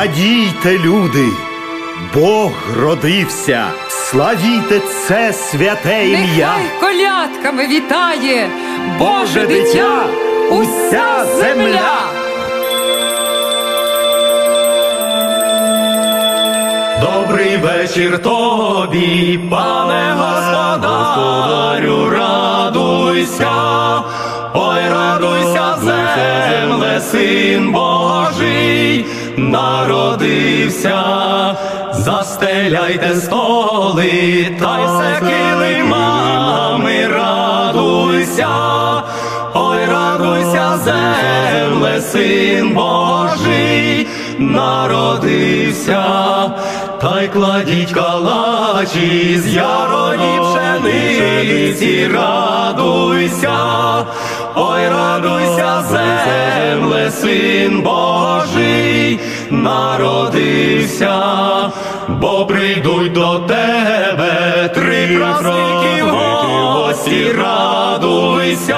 Радійте, люди, Бог родився, славіте це святе ім'я. Нехай колядками вітає! Боже дитя, уся земля. Добрий вечір тобі, пане господарю, радуйся, ой, радуйся, земле, син Божий, народився, застеляйте столи, та й все килимами, радуйся, ой, радуйся, земле, син Божий, народився, та й кладіть калачі з яроні пшениці, радуйся, ой, радуйся, земле, син Божий, народився, бо прийдуть до тебе три праздники в гості, радуйся,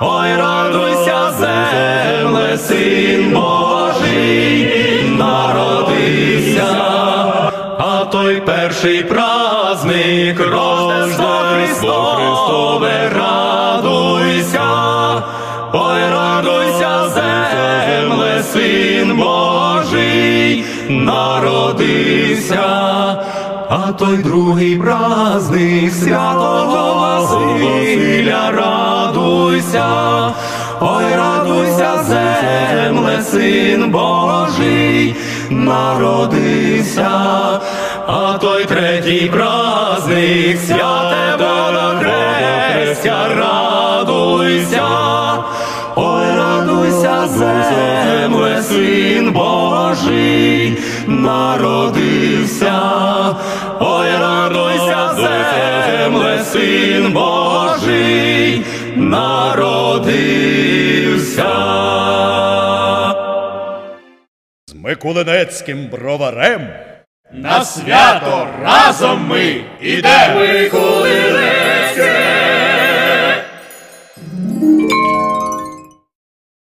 ой, радуйся, земле, син Божий, народився, а той перший праздник Рождество Христове, народився. А той другий праздник святого Василя, радуйся, ой, радуйся, земле, син Божий, народився, а той третій праздник святе Водохрестя, радуйся, ой, радуйся, земле, народився, ой, радуйся, земле, син Божий, народився. З Микулинецьким броварем На свято разом ми ідемо. Микулине